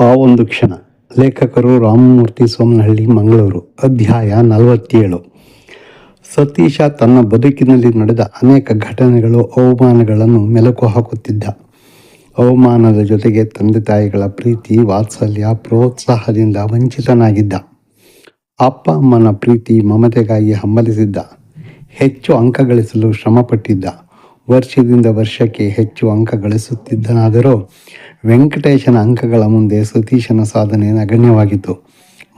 ಆ ಒಂದು ಕ್ಷಣ ಲೇಖಕರು ರಾಮಮೂರ್ತಿ ಸೋಮನಹಳ್ಳಿ, ಮಂಗಳೂರು, ಅಧ್ಯಾಯ ನಲವತ್ತೇಳು. ಸತೀಶ ತನ್ನ ಬದುಕಿನಲ್ಲಿ ನಡೆದ ಅನೇಕ ಘಟನೆಗಳು ಅವಮಾನಗಳನ್ನು ಮೆಲುಕು ಹಾಕುತ್ತಿದ್ದ. ಅವಮಾನದ ಜೊತೆಗೆ ತಂದೆ ತಾಯಿಗಳ ಪ್ರೀತಿ, ವಾತ್ಸಲ್ಯ, ಪ್ರೋತ್ಸಾಹದಿಂದ ವಂಚಿತನಾಗಿದ್ದ. ಅಪ್ಪ ಅಮ್ಮನ ಪ್ರೀತಿ ಮಮತೆಗಾಗಿ ಹಂಬಲಿಸಿದ್ದ. ಹೆಚ್ಚು ಅಂಕ ಗಳಿಸಲು ಶ್ರಮಪಟ್ಟಿದ್ದ. ವರ್ಷದಿಂದ ವರ್ಷಕ್ಕೆ ಹೆಚ್ಚು ಅಂಕ ಗಳಿಸುತ್ತಿದ್ದನಾದರೂ ವೆಂಕಟೇಶನ ಅಂಕಗಳ ಮುಂದೆ ಸತೀಶನ ಸಾಧನೆ ನಗಣ್ಯವಾಗಿತ್ತು.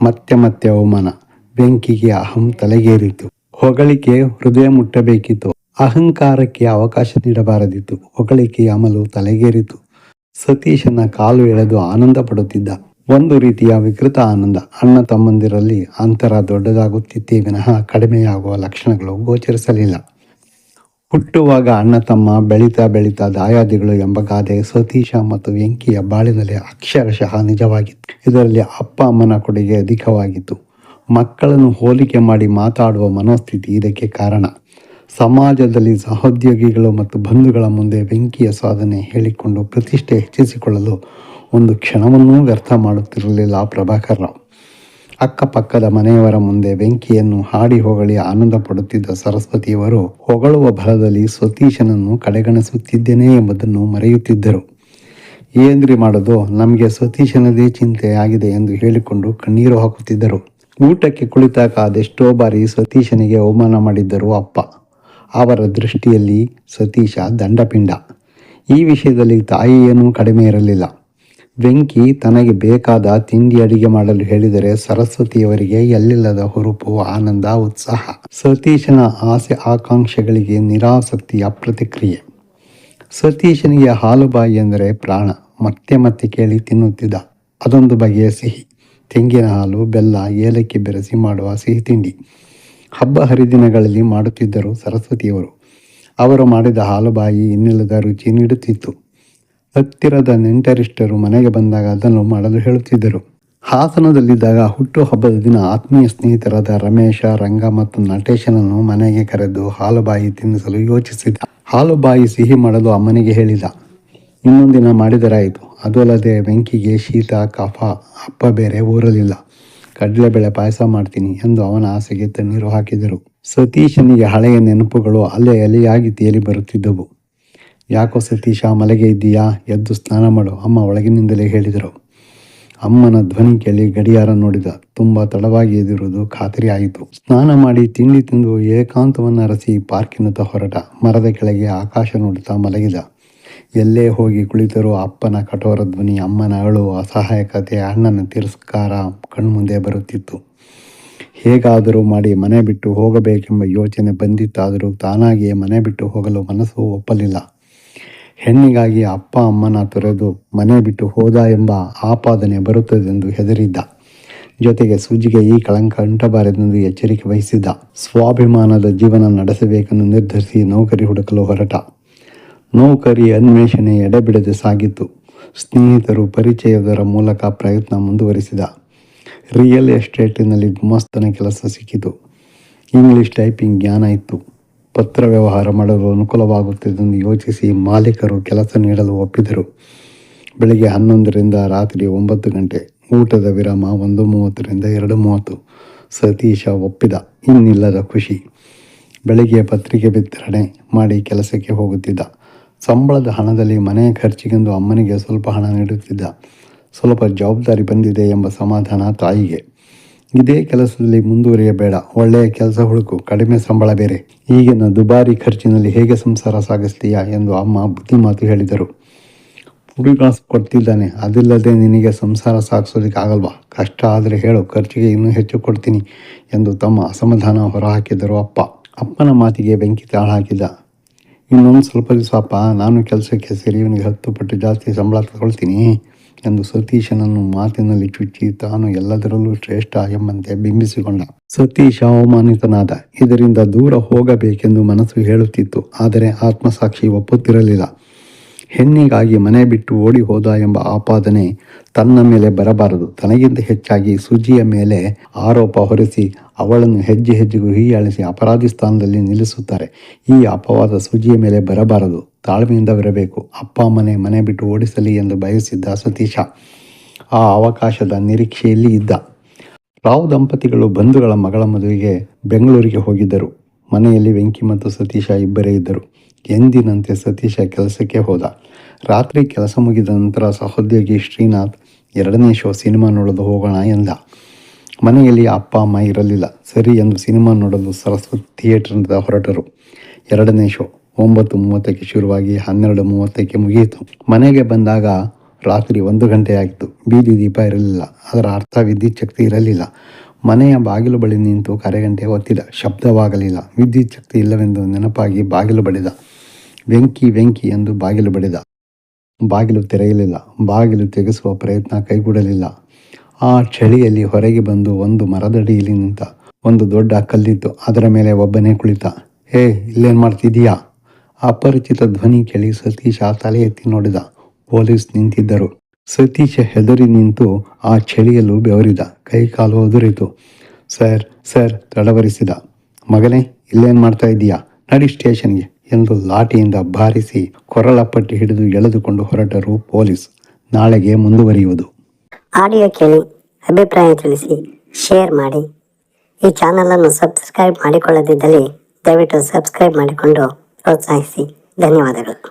ಮತ್ತೆ ಮತ್ತೆ ಅವಮಾನ. ಬೆಂಕಿಗೆ ಅಹಂ ತಲೆಗೇರಿತು ಹೊಗಳಿಕೆ ಹೃದಯ ಮುಟ್ಟಬೇಕಿತ್ತು. ಅಹಂಕಾರಕ್ಕೆ ಅವಕಾಶ ನೀಡಬಾರದಿತ್ತು. ಹೊಗಳಿಕೆ ಅಮಲು ತಲೆಗೇರಿತು. ಸತೀಶನ ಕಾಲು ಎಳೆದು ಆನಂದ ಪಡುತ್ತಿದ್ದ. ಒಂದು ರೀತಿಯ ವಿಕೃತ ಆನಂದ. ಅಣ್ಣ ತಮ್ಮಂದಿರಲ್ಲಿ ಅಂತರ ದೊಡ್ಡದಾಗುತ್ತಿತ್ತೇ ವಿನಃ ಕಡಿಮೆಯಾಗುವ ಲಕ್ಷಣಗಳು ಗೋಚರಿಸಲಿಲ್ಲ. ಹುಟ್ಟುವಾಗ ಅಣ್ಣ ತಮ್ಮ ಬೆಳೀತಾ ಬೆಳೀತಾ ದಾಯಾದಿಗಳು ಎಂಬ ಗಾದೆ ಸತೀಶ ಮತ್ತು ವೆಂಕಿಯ ಬಾಳಿನಲ್ಲಿ ಅಕ್ಷರಶಃ ನಿಜವಾಗಿತ್ತು. ಇದರಲ್ಲಿ ಅಪ್ಪ ಅಮ್ಮನ ಕೊಡುಗೆ ಅಧಿಕವಾಗಿತ್ತು. ಮಕ್ಕಳನ್ನು ಹೋಲಿಕೆ ಮಾಡಿ ಮಾತಾಡುವ ಮನೋಸ್ಥಿತಿ ಇದಕ್ಕೆ ಕಾರಣ. ಸಮಾಜದಲ್ಲಿ ಸಹೋದ್ಯೋಗಿಗಳು ಮತ್ತು ಬಂಧುಗಳ ಮುಂದೆ ಬೆಂಕಿಯ ಸಾಧನೆ ಹೇಳಿಕೊಂಡು ಪ್ರತಿಷ್ಠೆ ಹೆಚ್ಚಿಸಿಕೊಳ್ಳಲು ಒಂದು ಕ್ಷಣವನ್ನೂ ವ್ಯರ್ಥ ಮಾಡುತ್ತಿರಲಿಲ್ಲ ಪ್ರಭಾಕರ್ ರಾವ್. ಅಕ್ಕಪಕ್ಕದ ಮನೆಯವರ ಮುಂದೆ ಬೆಂಕಿಯನ್ನು ಹಾಡಿ ಹೊಗಳಿ ಆನಂದ ಪಡುತ್ತಿದ್ದ ಸರಸ್ವತಿಯವರು ಹೊಗಳುವ ಬಲದಲ್ಲಿ ಸತೀಶನನ್ನು ಕಡೆಗಣಿಸುತ್ತಿದ್ದೇನೆ ಎಂಬುದನ್ನು ಮರೆಯುತ್ತಿದ್ದರು. ಏನ್ರಿ ಮಾಡೋದು? ನಮಗೆ ಸತೀಶನದೇ ಚಿಂತೆ ಆಗಿದೆ ಎಂದು ಹೇಳಿಕೊಂಡು ಕಣ್ಣೀರು ಹಾಕುತ್ತಿದ್ದರು. ಊಟಕ್ಕೆ ಕುಳಿತಾಗ ಅದೆಷ್ಟೋ ಬಾರಿ ಸತೀಶನಿಗೆ ಅವಮಾನ ಮಾಡಿದ್ದರು ಅಪ್ಪ. ಅವರ ದೃಷ್ಟಿಯಲ್ಲಿ ಸತೀಶ ದಂಡಪಿಂಡ. ಈ ವಿಷಯದಲ್ಲಿ ತಾಯಿಯೇನೂ ಕಡಿಮೆ ಇರಲಿಲ್ಲ. ವೆಂಕಿ ತನಗೆ ಬೇಕಾದ ತಿಂಡಿ ಅಡಿಗೆ ಮಾಡಲು ಹೇಳಿದರೆ ಸರಸ್ವತಿಯವರಿಗೆ ಎಲ್ಲಿಲ್ಲದ ಹುರುಪು, ಆನಂದ, ಉತ್ಸಾಹ. ಸತೀಶನ ಆಸೆ ಆಕಾಂಕ್ಷೆಗಳಿಗೆ ನಿರಾಸಕ್ತಿಯ ಪ್ರತಿಕ್ರಿಯೆ. ಸತೀಶನಿಗೆ ಹಾಲುಬಾಯಿ ಎಂದರೆ ಪ್ರಾಣ. ಮತ್ತೆ ಮತ್ತೆ ಕೇಳಿ ತಿನ್ನುತ್ತಿದ್ದ. ಅದೊಂದು ಬಗೆಯ ಸಿಹಿ. ತೆಂಗಿನ ಹಾಲು, ಬೆಲ್ಲ, ಏಲಕ್ಕಿ ಬೆರೆಸಿ ಮಾಡುವ ಸಿಹಿ ತಿಂಡಿ. ಹಬ್ಬ ಹರಿದಿನಗಳಲ್ಲಿ ಮಾಡುತ್ತಿದ್ದರು ಸರಸ್ವತಿಯವರು. ಅವರು ಮಾಡಿದ ಹಾಲುಬಾಯಿ ಇನ್ನಿಲ್ಲದ ರುಚಿ ನೀಡುತ್ತಿತ್ತು. ಹತ್ತಿರದ ನೆಂಟರಿಷ್ಟರು ಮನೆಗೆ ಬಂದಾಗ ಅದನ್ನು ಮಾಡಲು ಹೇಳುತ್ತಿದ್ದರು. ಹಾಸನದಲ್ಲಿದ್ದಾಗ ಹುಟ್ಟುಹಬ್ಬದ ದಿನ ಆತ್ಮೀಯ ಸ್ನೇಹಿತರಾದ ರಮೇಶ, ರಂಗ ಮತ್ತು ನಟೇಶನನ್ನು ಮನೆಗೆ ಕರೆದು ಹಾಲುಬಾಯಿ ತಿನ್ನಿಸಲು ಯೋಚಿಸಿದ. ಹಾಲುಬಾಯಿ ಸಿಹಿ ಮಾಡಲು ಅಮ್ಮನಿಗೆ ಹೇಳಿದ, ಇನ್ನೊಂದಿನ ಮಾಡಿದರಾಯಿತು. ಅದು ಅಲ್ಲದೆ ಬೆಂಕಿಗೆ ಶೀತ, ಕಫ, ಅಪ್ಪ ಬೇರೆ ಊರಲಿಲ್ಲ ಕಡಲೆಬೇಳೆ ಪಾಯಸ ಮಾಡ್ತೀನಿ ಎಂದು ಅವನ ಆಸೆಗೆ ತಣ್ಣೀರು ಹಾಕಿದರು. ಸತೀಶನಿಗೆ ಹಳೆಯ ನೆನಪುಗಳು ಅಲೆ ಅಲೆಯಾಗಿ ತೇಲಿ ಬರುತ್ತಿದ್ದವು. ಯಾಕೋ ಸತೀಶ, ಮಲಗೆ ಇದ್ದೀಯಾ? ಎದ್ದು ಸ್ನಾನ ಮಾಡು, ಅಮ್ಮ ಒಳಗಿನಿಂದಲೇ ಹೇಳಿದರು. ಅಮ್ಮನ ಧ್ವನಿ ಕೇಳಿ ಗಡಿಯಾರ ನೋಡಿದ. ತುಂಬ ತಡವಾಗಿ ಎದಿರುವುದು ಖಾತರಿ ಆಯಿತು. ಸ್ನಾನ ಮಾಡಿ ತಿಂಡಿ ತಿಂದು ಏಕಾಂತವನ್ನು ಅರಸಿ ಪಾರ್ಕಿನತ್ತ ಹೊರಟ. ಮರದ ಕೆಳಗೆ ಆಕಾಶ ನೋಡುತ್ತಾ ಮಲಗಿದ. ಎಲ್ಲೇ ಹೋಗಿ ಕುಳಿತರೂ ಅಪ್ಪನ ಕಠೋರ ಧ್ವನಿ, ಅಮ್ಮನ ಅಳು ಅಸಹಾಯಕತೆ ಅಣ್ಣನ ತಿರಸ್ಕಾರ ಕಣ್ಮುಂದೆ ಬರುತ್ತಿತ್ತು. ಹೇಗಾದರೂ ಮಾಡಿ ಮನೆ ಬಿಟ್ಟು ಹೋಗಬೇಕೆಂಬ ಯೋಚನೆ ಬಂದಿತ್ತಾದರೂ ತಾನಾಗಿಯೇ ಮನೆ ಬಿಟ್ಟು ಹೋಗಲು ಮನಸ್ಸು ಒಪ್ಪಲಿಲ್ಲ. ಹೆಣ್ಣಿಗಾಗಿ ಅಪ್ಪ ಅಮ್ಮನ ತೊರೆದು ಮನೆ ಬಿಟ್ಟು ಹೋದ ಎಂಬ ಆಪಾದನೆ ಬರುತ್ತದೆಂದು ಹೆದರಿದ್ದ. ಜೊತೆಗೆ ಸೂಜಿಗೆ ಈ ಕಳಂಕ ಅಂಟಬಾರದೆಂದು ಎಚ್ಚರಿಕೆ ವಹಿಸಿದ್ದ. ಸ್ವಾಭಿಮಾನದ ಜೀವನ ನಡೆಸಬೇಕೆಂದು ನಿರ್ಧರಿಸಿ ನೌಕರಿ ಹುಡುಕಲು ಹೊರಟ. ನೌಕರಿ ಅನ್ವೇಷಣೆ ಎಡೆಬಿಡದೆ ಸಾಗಿತ್ತು. ಸ್ನೇಹಿತರು ಪರಿಚಯದರ ಮೂಲಕ ಪ್ರಯತ್ನ ಮುಂದುವರಿಸಿದ. ರಿಯಲ್ ಎಸ್ಟೇಟಿನಲ್ಲಿ ಗುಮಾಸ್ತನ ಕೆಲಸ ಸಿಕ್ಕಿತು. ಇಂಗ್ಲಿಷ್ ಟೈಪಿಂಗ್ ಜ್ಞಾನ ಇತ್ತು. ಪತ್ರ ವ್ಯವಹಾರ ಮಾಡಲು ಅನುಕೂಲವಾಗುತ್ತಿದ್ದೆಂದು ಯೋಚಿಸಿ ಮಾಲೀಕರು ಕೆಲಸ ನೀಡಲು ಒಪ್ಪಿದರು. ಬೆಳಿಗ್ಗೆ ಹನ್ನೊಂದರಿಂದ ರಾತ್ರಿ ಒಂಬತ್ತು ಗಂಟೆ, ಊಟದ ವಿರಾಮ ಒಂದು ಮೂವತ್ತರಿಂದ ಎರಡು ಮೂವತ್ತು. ಸತೀಶ ಒಪ್ಪಿದ, ಇನ್ನಿಲ್ಲದ ಖುಷಿ. ಬೆಳಿಗ್ಗೆ ಪತ್ರಿಕೆ ವಿತರಣೆ ಮಾಡಿ ಕೆಲಸಕ್ಕೆ ಹೋಗುತ್ತಿದ್ದ. ಸಂಬಳದ ಹಣದಲ್ಲಿ ಮನೆಯ ಖರ್ಚಿಗೆಂದು ಅಮ್ಮನಿಗೆ ಸ್ವಲ್ಪ ಹಣ ನೀಡುತ್ತಿದ್ದ. ಸ್ವಲ್ಪ ಜವಾಬ್ದಾರಿ ಬಂದಿದೆ ಎಂಬ ಸಮಾಧಾನ ತಾಯಿಗೆ. ಇದೇ ಕೆಲಸದಲ್ಲಿ ಮುಂದುವರಿಯಬೇಡ. ಒಳ್ಳೆಯ ಕೆಲಸ ಹುಡುಕು, ಕಡಿಮೆ ಸಂಬಳ ಬೇರೆ. ಈಗಿನ ದುಬಾರಿ ಖರ್ಚಿನಲ್ಲಿ ಹೇಗೆ ಸಂಸಾರ ಸಾಗಿಸ್ತೀಯಾ ಎಂದು ಅಮ್ಮ ಬುದ್ಧಿ ಮಾತು ಹೇಳಿದರು. ಹುಡುಗಾಸು ಕೊಡ್ತಿದ್ದಾನೆ. ಅದಿಲ್ಲದೆ ನಿನಗೆ ಸಂಸಾರ ಸಾಗಿಸೋದಕ್ಕೆ ಆಗಲ್ವಾ? ಕಷ್ಟ ಆದರೆ ಹೇಳು, ಖರ್ಚಿಗೆ ಇನ್ನೂ ಹೆಚ್ಚು ಕೊಡ್ತೀನಿ ಎಂದು ತಮ್ಮ ಅಸಮಾಧಾನ ಹೊರಹಾಕಿದರು ಅಪ್ಪ. ಅಪ್ಪನ ಮಾತಿಗೆ ಬೆಂಕಿ ತಾಳ ಹಾಕಿದ ಇನ್ನೊಂದು ಸ್ವಲ್ಪ ದಿವಸ ಅಪ್ಪ, ನಾನು ಕೆಲಸಕ್ಕೆ ಸೇರಿ ಇವನಿಗೆ ಹತ್ತು ಪಟ್ಟು ಜಾಸ್ತಿ ಸಂಬಳ ತಗೊಳ್ತೀನಿ. ಎಂದು ಸತೀಶನನ್ನು ಮಾತಿನಲ್ಲಿ ಚುಚ್ಚಿ ತಾನು ಎಲ್ಲದರಲ್ಲೂ ಶ್ರೇಷ್ಠ ಎಂಬಂತೆ ಬಿಂಬಿಸಿಕೊಂಡ. ಸತೀಶ ಅವಮಾನಿತನಾದ. ಇದರಿಂದ ದೂರ ಹೋಗಬೇಕೆಂದು ಮನಸ್ಸು ಹೇಳುತ್ತಿತ್ತು. ಆದರೆ ಆತ್ಮಸಾಕ್ಷಿ ಒಪ್ಪುತ್ತಿರಲಿಲ್ಲ. ಹೆಣ್ಣಿಗಾಗಿ ಮನೆ ಬಿಟ್ಟು ಓಡಿ ಹೋದ ಎಂಬ ಆಪಾದನೆ ತನ್ನ ಮೇಲೆ ಬರಬಾರದು. ತನಗಿಂತ ಹೆಚ್ಚಾಗಿ ಸುಜಿಯ ಮೇಲೆ ಆರೋಪ ಹೊರಿಸಿ ಅವಳನ್ನು ಹೆಜ್ಜೆ ಹೆಜ್ಜೆಗೂ ಹೀಯಾಳಿಸಿ ಅಪರಾಧಿ ಸ್ಥಾನದಲ್ಲಿ ನಿಲ್ಲಿಸುತ್ತಾರೆ. ಈ ಅಪವಾದ ಸುಜಿಯ ಮೇಲೆ ಬರಬಾರದು. ತಾಳ್ಮೆಯಿಂದ ಬರಬೇಕು. ಅಪ್ಪ ಮನೆ ಮನೆ ಬಿಟ್ಟು ಓಡಿಸಲಿ ಎಂದು ಬಯಸಿದ್ದ ಸತೀಶ ಆ ಅವಕಾಶದ ನಿರೀಕ್ಷೆಯಲ್ಲಿ ಇದ್ದ. ರಾವ್ ದಂಪತಿಗಳು ಬಂಧುಗಳ ಮಗಳ ಮದುವೆಗೆ ಬೆಂಗಳೂರಿಗೆ ಹೋಗಿದ್ದರು. ಮನೆಯಲ್ಲಿ ವೆಂಕಿ ಮತ್ತು ಸತೀಶ ಇಬ್ಬರೇ ಇದ್ದರು. ಎಂದಿನಂತೆ ಸತೀಶ ಕೆಲಸಕ್ಕೆ ಹೋದ. ರಾತ್ರಿ ಕೆಲಸ ಮುಗಿದ ನಂತರ ಸಹೋದ್ಯೋಗಿ ಶ್ರೀನಾಥ್ ಎರಡನೇ ಶೋ ಸಿನಿಮಾ ನೋಡಲು ಹೋಗೋಣ ಎಂದ. ಮನೆಯಲ್ಲಿ ಅಪ್ಪ, ಅಮ್ಮ ಇರಲಿಲ್ಲ. ಸರಿ ಎಂದು ಸಿನಿಮಾ ನೋಡಲು ಸರಸ್ವತಿ ಥಿಯೇಟರ್ನಿಂದ ಹೊರಟರು. ಎರಡನೇ ಶೋ ಒಂಬತ್ತು ಮೂವತ್ತಕ್ಕೆ ಶುರುವಾಗಿ ಹನ್ನೆರಡು ಮೂವತ್ತಕ್ಕೆ ಮುಗಿಯಿತು. ಮನೆಗೆ ಬಂದಾಗ ರಾತ್ರಿ ಒಂದು ಗಂಟೆ ಆಗಿತ್ತು ಬೀದಿ ದೀಪ ಇರಲಿಲ್ಲ. ಅದರ ಅರ್ಥ ವಿದ್ಯುತ್ ಶಕ್ತಿ ಇರಲಿಲ್ಲ. ಮನೆಯ ಬಾಗಿಲು ಬಳಿ ನಿಂತು ಕರೆಗಂಟೆ ಒತ್ತಿದ. ಶಬ್ದವಾಗಲಿಲ್ಲ. ವಿದ್ಯುತ್ ಶಕ್ತಿ ಇಲ್ಲವೆಂದು ನೆನಪಾಗಿ ಬಾಗಿಲು ಬಡಿದ. ವೆಂಕಿ ವೆಂಕಿ ಎಂದು ಬಾಗಿಲು ಬಡಿದ. ಬಾಗಿಲು ತೆರೆಯಲಿಲ್ಲ. ಬಾಗಿಲು ತೆಗೆಸುವ ಪ್ರಯತ್ನ ಕೈಗೂಡಲಿಲ್ಲ ಆ ಚಳಿಯಲ್ಲಿ ಹೊರಗೆ ಬಂದು ಒಂದು ಮರದಡಿಯಲ್ಲಿ ನಿಂತ. ಒಂದು ದೊಡ್ಡ ಕಲ್ಲಿತ್ತು ಅದರ ಮೇಲೆ ಒಬ್ಬನೇ ಕುಳಿತ. ಹೇ ಇಲ್ಲೇನು ಮಾಡ್ತಿದ್ದೀಯಾ? ಅಪರಿಚಿತ ಧ್ವನಿ ಕೇಳಿ ಸತೀಶ ತಲೆ ಎತ್ತಿ ನೋಡಿದ. ಪೊಲೀಸ್ ನಿಂತಿದ್ದರು. ಸತೀಶ ಹೆದರಿ ನಿಂತು ಆ ಚಳಿಯಲ್ಲೂ ಬೆವರಿದ. ಕೈಕಾಲು ಒದುರಿತು ಸರ್ ಸರ್, ತಡವರಿಸಿದ. ಮಗನೇ, ಇಲ್ಲೇನು ಮಾಡ್ತಾ ಇದ್ದೀಯಾ ನಡಿ ಸ್ಟೇಷನ್ಗೆ. ಎಂದು ಲಾಠಿಯಿಂದ ಬಾರಿಸಿ ಕೊರಳಪಟ್ಟಿ ಹಿಡಿದು ಎಳೆದುಕೊಂಡು ಹೊರಟರು ಪೊಲೀಸ್. ನಾಳೆಗೆ ಮುಂದುವರಿಯುವುದು. ಆಡಿಯೋ ಕೇಳಿ, ಅಭಿಪ್ರಾಯ ತಿಳಿಸಿ, ಶೇರ್ ಮಾಡಿ. ಈ ಚಾನಲನ್ನು ಸಬ್ಸ್ಕ್ರೈಬ್ ಮಾಡಿಕೊಳ್ಳದಿದ್ದಲ್ಲಿ ದಯವಿಟ್ಟು ಸಬ್ಸ್ಕ್ರೈಬ್ ಮಾಡಿಕೊಂಡು ಪ್ರೋತ್ಸಾಹಿಸಿ. ಧನ್ಯವಾದಗಳು.